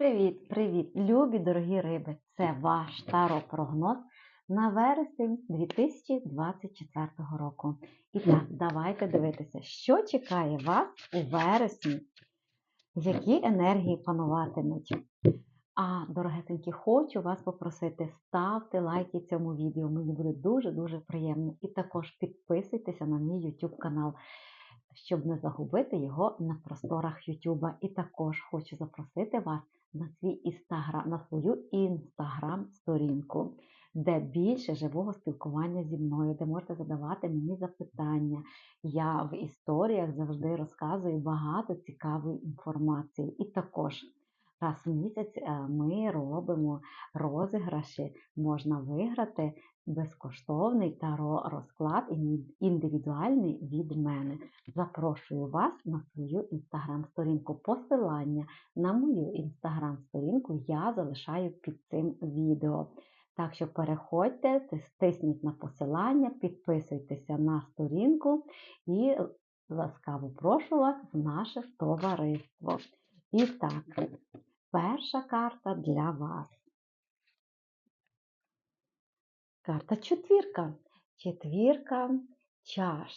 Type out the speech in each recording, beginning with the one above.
Привіт-привіт, любі дорогі риби! Це ваш таро-прогноз на вересень 2024 року. І так, давайте дивитися, що чекає вас у вересні, які енергії пануватимуть. А, дорогесенькі, хочу вас попросити, ставте лайки цьому відео, мені буде дуже-дуже приємно. І також підписуйтеся на мій YouTube канал щоб не загубити його на просторах Ютуба. І також хочу запросити вас на свій інстаграм, на свою інстаграм-сторінку, де більше живого спілкування зі мною, де можете задавати мені запитання. Я в історіях завжди розказую багато цікавої інформації. І також раз в місяць е, ми робимо розіграші, можна виграти безкоштовний таро розклад індивідуальний від мене. Запрошую вас на свою інстаграм-сторінку. Посилання на мою інстаграм-сторінку я залишаю під цим відео. Так що переходьте, стисніть на посилання, підписуйтеся на сторінку і ласкаво прошу вас в наше товариство. І так, перша карта для вас. Карта четвірка. Четвірка чаш.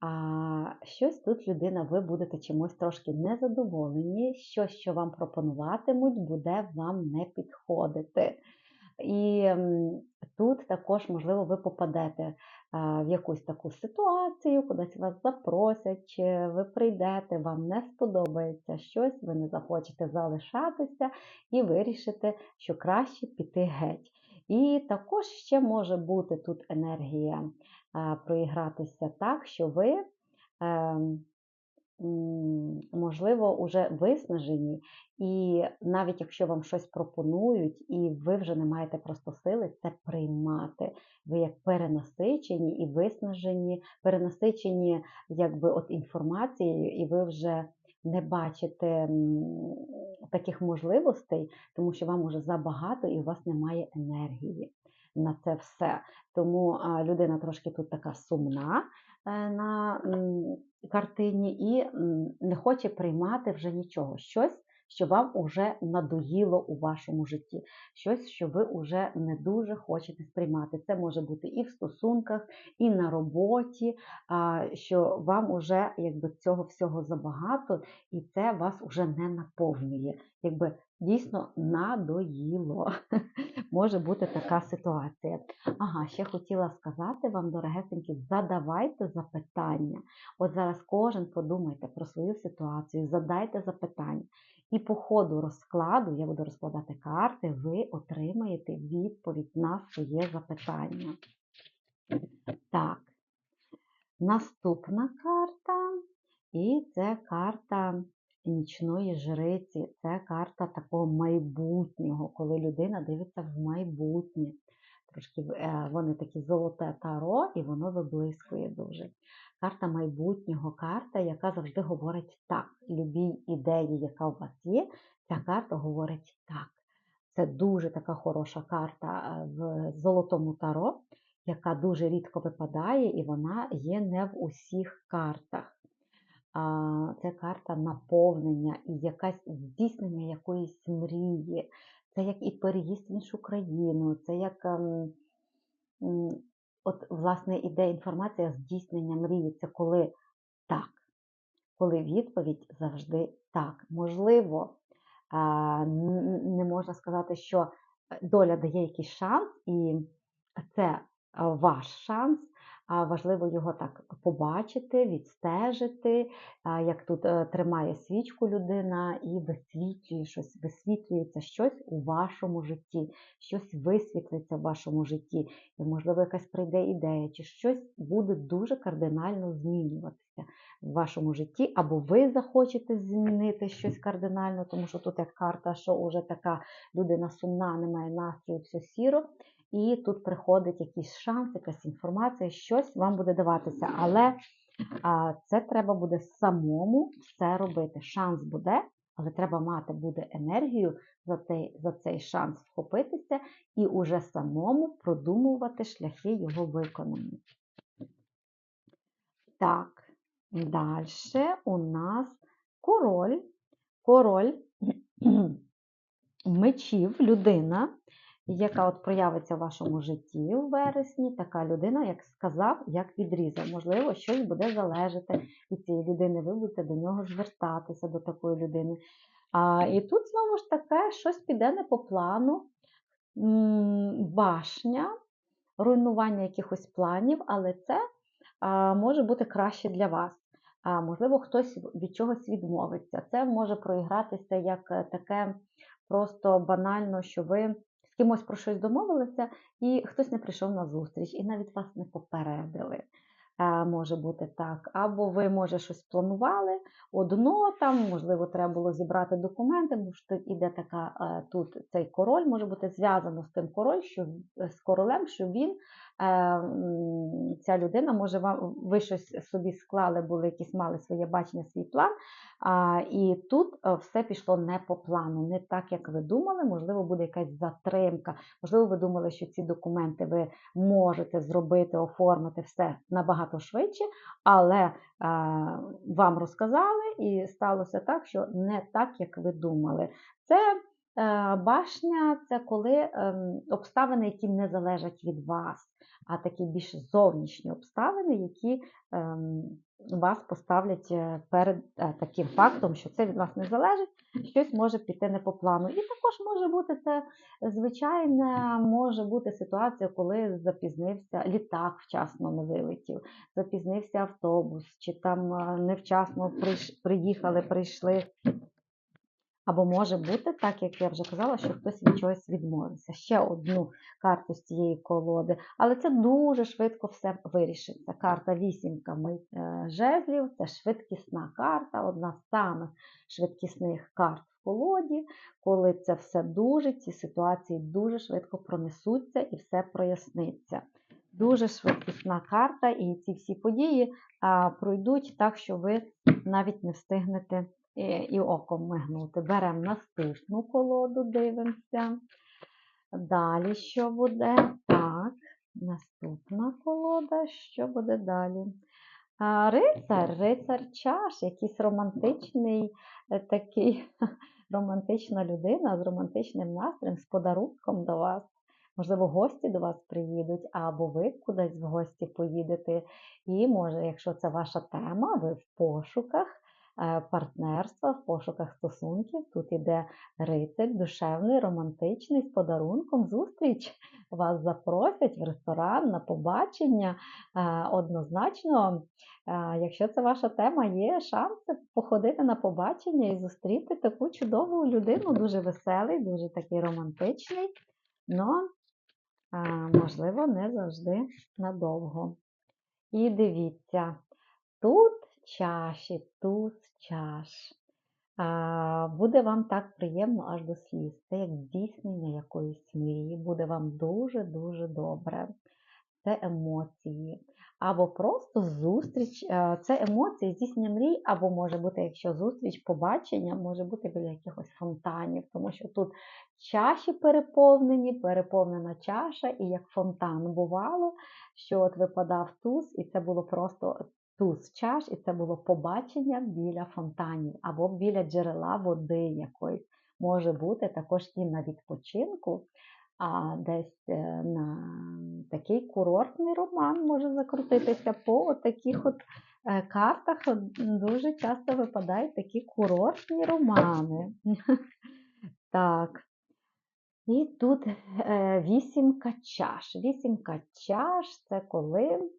А щось тут людина, ви будете чимось трошки незадоволені, щось, що вам пропонуватимуть, буде вам не підходити. І тут також, можливо, ви попадете в якусь таку ситуацію, кудись вас запросять, чи ви прийдете, вам не сподобається щось, ви не захочете залишатися і вирішите, що краще піти геть. І також ще може бути тут енергія проігратися так, що ви, ем, можливо, вже виснажені, і навіть якщо вам щось пропонують, і ви вже не маєте просто сили це приймати. Ви як перенасичені і виснажені, перенасичені якби от інформацією, і ви вже не бачите таких можливостей, тому що вам уже забагато і у вас немає енергії на це все. Тому людина трошки тут така сумна е, на картині і не хоче приймати вже нічого. Щось що вам уже надоїло у вашому житті, щось, що ви вже не дуже хочете сприймати. Це може бути і в стосунках, і на роботі, що вам уже якби цього всього забагато, і це вас вже не наповнює. Якби Дійсно надоїло. Може бути така ситуація. Ага, ще хотіла сказати вам, дорогесенькі, задавайте запитання. От зараз кожен подумайте про свою ситуацію, задайте запитання. І по ходу розкладу, я буду розкладати карти, ви отримаєте відповідь на своє запитання. Так, наступна карта, і це карта нічної жриці, це карта такого майбутнього, коли людина дивиться в майбутнє. Трошки е, вони такі золоте таро, і воно виблискує дуже карта майбутнього, карта, яка завжди говорить так. Любій ідеї, яка у вас є, ця карта говорить так. Це дуже така хороша карта е, в золотому таро, яка дуже рідко випадає, і вона є не в усіх картах. Це карта наповнення і якась здійснення якоїсь мрії. Це як і переїзд в іншу країну, це як ем, От, власне, іде інформація здійснення мрії. Це коли так, коли відповідь завжди так. Можливо, не можна сказати, що доля дає якийсь шанс, і це ваш шанс, важливо його так побачити, відстежити, як тут е, тримає свічку людина і висвітлює щось, висвітлюється щось у вашому житті, щось висвітлиться в вашому житті, і, можливо, якась прийде ідея, чи щось буде дуже кардинально змінюватися в вашому житті, або ви захочете змінити щось кардинально, тому що тут як карта, що вже така людина сумна, немає настрою, все сіро. І тут приходить якийсь шанс, якась інформація, щось вам буде даватися. Але це треба буде самому все робити. Шанс буде, але треба мати буде енергію за цей, за цей шанс вхопитися і уже самому продумувати шляхи його виконання. Так, далі у нас король. Король мечів людина, яка от проявиться в вашому житті у вересні, така людина, як сказав, як відрізав. Можливо, щось буде залежати від цієї людини, ви будете до нього звертатися, до такої людини. А, І тут знову ж таке, щось піде не по плану, башня, руйнування якихось планів, але це а, може бути краще для вас. А, Можливо, хтось від чогось відмовиться. Це може проігратися як таке просто банально, що ви кимось про щось домовилися, і хтось не прийшов на зустріч, і навіть вас не попередили. Е, Може бути так. Або ви, може, щось планували одно там, можливо, треба було зібрати документи, бо що іде така е, тут цей король може бути зв'язано з тим король, що з королем, що він ця людина може вам ви щось собі склали, були якісь мали своє бачення, свій план. І тут е, все пішло не по плану, не так, як ви думали. Можливо, буде якась затримка. Можливо, ви думали, що ці документи ви можете зробити, оформити все набагато швидше, але е, вам розказали, і сталося так, що не так, як ви думали. Це Башня це коли ем, обставини, які не залежать від вас а такі більш зовнішні обставини, які ем, вас поставлять е, перед е, таким фактом, що це від вас не залежить, щось може піти не по плану. І також може бути це звичайна, може бути ситуація, коли запізнився літак, вчасно не вилетів, запізнився автобус, чи там е, невчасно приїхали, прийшли або може бути, так як я вже казала, що хтось від чогось відмовився. Ще одну карту з цієї колоди. Але це дуже швидко все вирішиться. Карта вісімка е, жезлів це швидкісна карта, одна з самих швидкісних карт в колоді, коли це все дуже, ці ситуації дуже швидко пронесуться і все проясниться. Дуже швидкісна карта, і ці всі події а, пройдуть так, що ви навіть не встигнете і оком мигнути. Беремо наступну колоду, дивимося. Далі що буде? Так, наступна колода, що буде далі? Рицар, рицар чаш, якийсь романтичний, е, такий романтична людина з романтичним настроєм, з подарунком до вас. Можливо, гості до вас приїдуть, або ви кудись в гості поїдете. І, може, якщо це ваша тема, ви в пошуках Е, партнерства, в пошуках стосунків. Тут іде рицарь, душевний, романтичний, з подарунком. Зустріч вас запросять в ресторан на побачення. Е, однозначно, е, якщо це ваша тема, є шанси походити на побачення і зустріти таку чудову людину, дуже веселий, дуже такий романтичний. Но, можливо, не завжди надовго. І дивіться, тут чаші, туз чаш. Буде вам так приємно аж до сліз. Це як здійснення якоїсь мрії, буде вам дуже-дуже добре. Це емоції. Або просто зустріч, це емоції, здійснення мрій, або може бути, якщо зустріч, побачення, може бути біля якихось фонтанів, тому що тут чаші переповнені, переповнена чаша, і як фонтан бувало, що от випадав туз, і це було просто туз чаш, і це було побачення біля фонтанів або біля джерела води якоїсь. Може бути також і на відпочинку, а десь е, на такий курортний роман може закрутитися по таких от е, картах. Дуже часто випадають такі курортні романи. Так. І тут е, вісімка чаш. Вісімка чаш це коли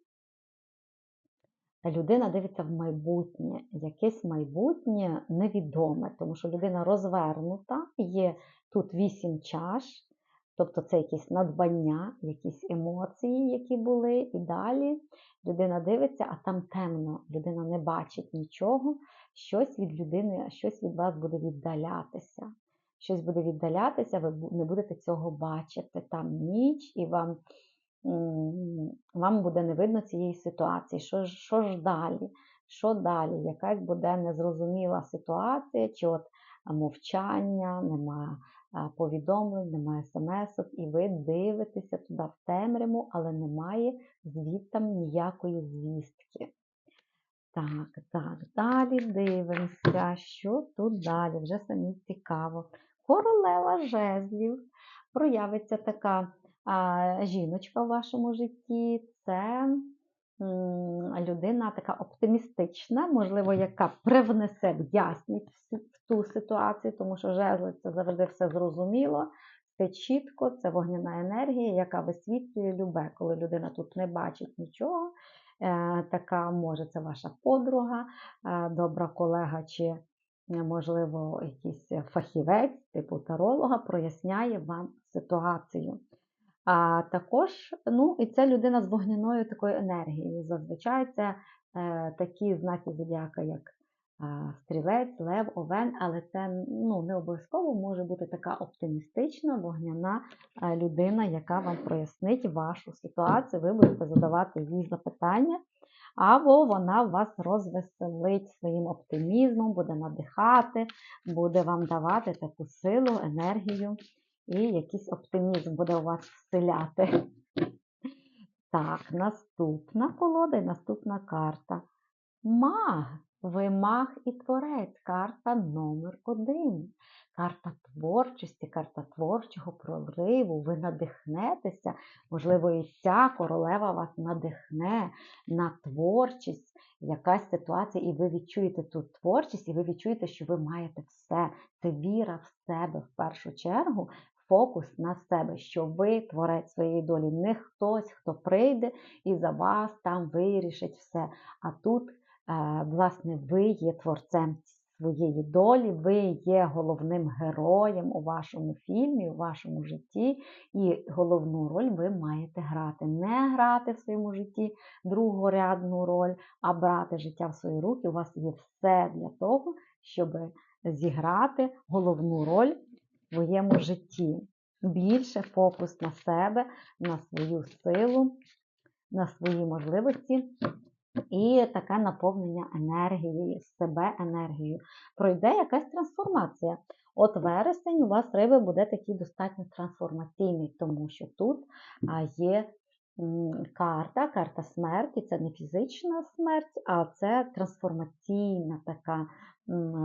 людина дивиться в майбутнє, якесь майбутнє невідоме, тому що людина розвернута, є тут вісім чаш, тобто це якісь надбання, якісь емоції, які були, і далі людина дивиться, а там темно, людина не бачить нічого, щось від людини, щось від вас буде віддалятися. Щось буде віддалятися, ви не будете цього бачити. Там ніч, і вам вам буде не видно цієї ситуації. Що ж, що ж далі? Що далі? Якась буде незрозуміла ситуація, чи от мовчання, немає повідомлень, немає смс, і ви дивитеся туди в темряву, але немає звідтам ніякої звістки. Так, так, далі дивимося, що тут далі, вже самі цікаво. королева жезлів. Проявиться така жіночка в вашому житті. Це м, людина така оптимістична, можливо, яка привнесе в в ту ситуацію, тому що жезли це завжди все зрозуміло, все чітко, це вогняна енергія, яка висвітлює любе, коли людина тут не бачить нічого. е, Така може це ваша подруга, е, добра колега чи, е, можливо, якийсь фахівець, типу таролога, проясняє вам ситуацію. А також, ну, і це людина з вогняною такою енергією. Зазвичай це е, такі знаки зодіака, як е, стрілець, лев, овен, але це ну, не обов'язково може бути така оптимістична, вогняна е, людина, яка вам прояснить вашу ситуацію. Ви будете задавати їй запитання, або вона вас розвеселить своїм оптимізмом, буде надихати, буде вам давати таку силу, енергію і якийсь оптимізм буде у вас вселяти. Так, наступна колода і наступна карта. Маг. Ви маг і творець. Карта номер один. Карта творчості, карта творчого прориву. Ви надихнетеся. Можливо, і ця королева вас надихне на творчість, якась ситуація, і ви відчуєте ту творчість, і ви відчуєте, що ви маєте все. Це віра в себе в першу чергу, фокус на себе, що ви творець своєї долі, не хтось, хто прийде і за вас там вирішить все. А тут, е, власне, ви є творцем своєї долі, ви є головним героєм у вашому фільмі, у вашому житті, і головну роль ви маєте грати. Не грати в своєму житті другорядну роль, а брати життя в свої руки. У вас є все для того, щоб зіграти головну роль своєму житті. Більше фокус на себе, на свою силу, на свої можливості і таке наповнення енергією, себе енергією. Пройде якась трансформація. От вересень у вас риби буде такий достатньо трансформаційний, тому що тут є карта, карта смерті. Це не фізична смерть, а це трансформаційна така.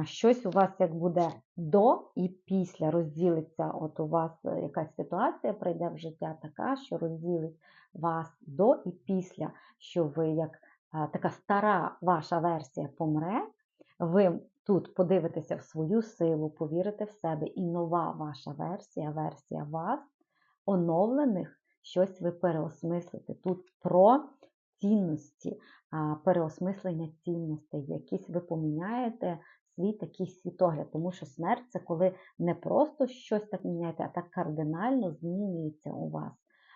Щось у вас як буде до і після розділиться. От у вас е, якась ситуація прийде в життя така, що розділить вас до і після, що ви як така стара ваша версія помре, ви тут подивитеся в свою силу, повірите в себе, і нова ваша версія, версія вас, оновлених, щось ви переосмислите. Тут про цінності, переосмислення цінностей, якісь ви поміняєте свій такий світогляд, тому що смерть це коли не просто щось так міняєте, а так кардинально змінюється у вас.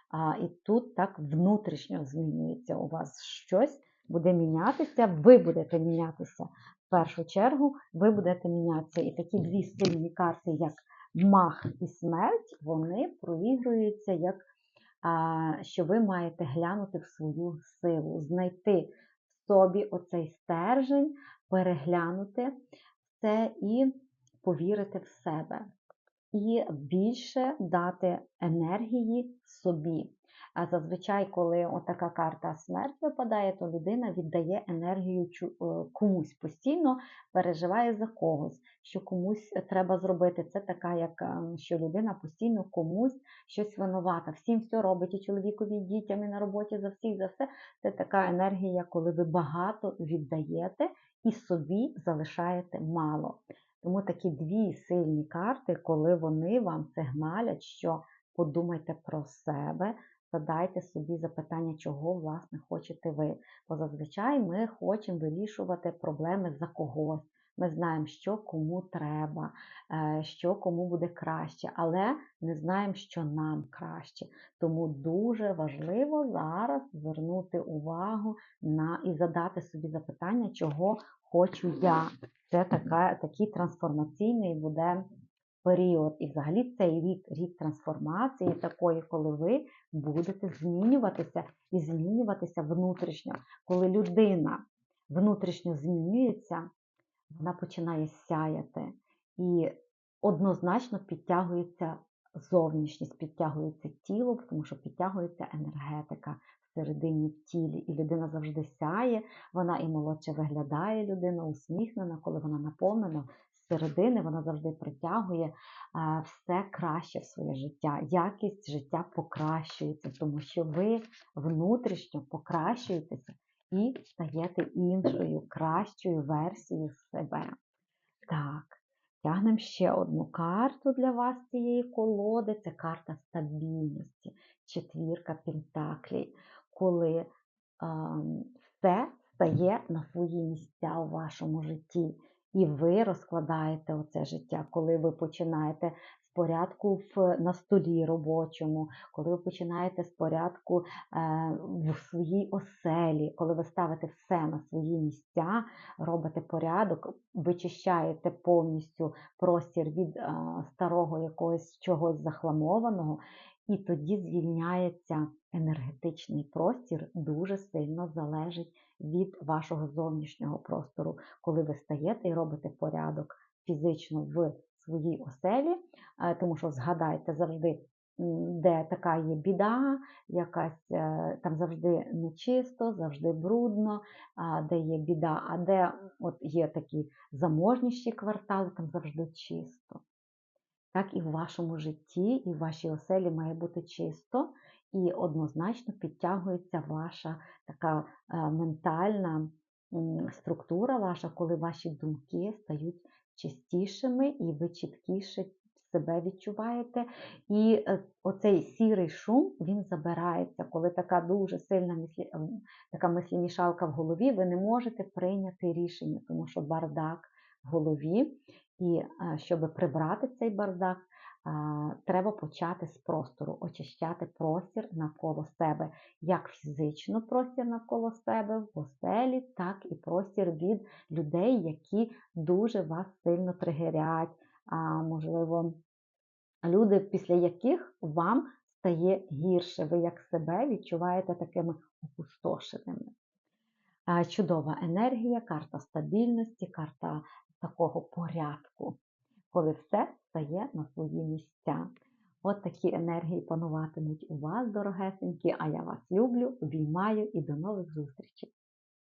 А, І тут так внутрішньо змінюється у вас щось, буде мінятися, ви будете мінятися. В першу чергу ви будете мінятися. І такі дві сильні карти, як мах і смерть, вони проігруються, як що ви маєте глянути в свою силу, знайти в собі оцей стержень, переглянути це і повірити в себе. І більше дати енергії собі. А зазвичай, коли отака карта смерть випадає, то людина віддає енергію е, комусь постійно, переживає за когось, що комусь треба зробити. Це така, як е, що людина постійно комусь щось винувата. Всім все робить і чоловікові, і дітям, і на роботі за всіх, за все. Це така енергія, коли ви багато віддаєте і собі залишаєте мало. Тому такі дві сильні карти, коли вони вам сигналять, що подумайте про себе, задайте собі запитання, чого власне хочете ви. Бо зазвичай ми хочемо вирішувати проблеми за когось. Ми знаємо, що кому треба, е, що кому буде краще, але не знаємо, що нам краще. Тому дуже важливо зараз звернути увагу на і задати собі запитання, чого хочу я. Це така, такий трансформаційний буде період. І взагалі цей рік, рік трансформації такої, коли ви будете змінюватися і змінюватися внутрішньо. Коли людина внутрішньо змінюється, вона починає сяяти і однозначно підтягується зовнішність, підтягується тіло, тому що підтягується енергетика всередині в тілі. І людина завжди сяє, вона і молодше виглядає людина, усміхнена, коли вона наповнена середини, вона завжди притягує все краще в своє життя. Якість життя покращується, тому що ви внутрішньо покращуєтеся і стаєте іншою, кращою версією себе. Так, тягнемо ще одну карту для вас цієї колоди. Це карта стабільності, четвірка пентаклей, коли ем, все стає на свої місця у вашому житті. І ви розкладаєте оце життя, коли ви починаєте порядку в, на столі робочому, коли ви починаєте з порядку е, в своїй оселі, коли ви ставите все на свої місця, робите порядок, вичищаєте повністю простір від е, старого якогось чогось захламованого, і тоді звільняється енергетичний простір, дуже сильно залежить від вашого зовнішнього простору, коли ви стаєте і робите порядок фізично в своїй оселі, е, тому що згадайте завжди, де така є біда, якась е, там завжди нечисто, завжди брудно, де є біда, а де от є такі заможніші квартали, там завжди чисто. Так і в вашому житті, і в вашій оселі має бути чисто, і однозначно підтягується ваша така е, ментальна структура ваша, коли ваші думки стають чистішими, і ви чіткіше себе відчуваєте. І е, оцей сірий шум він забирається, коли така дуже сильна мислі, така мислімішалка в голові, ви не можете прийняти рішення, тому що бардак в голові. І е, щоб прибрати цей бардак, треба почати з простору, очищати простір навколо себе, як фізично простір навколо себе в оселі, так і простір від людей, які дуже вас сильно тригерять, а можливо, люди, після яких вам стає гірше, ви як себе відчуваєте такими опустошеними. Чудова енергія, карта стабільності, карта такого порядку коли все стає на свої місця. От такі енергії пануватимуть у вас, дорогесенькі, а я вас люблю, обіймаю і до нових зустрічей!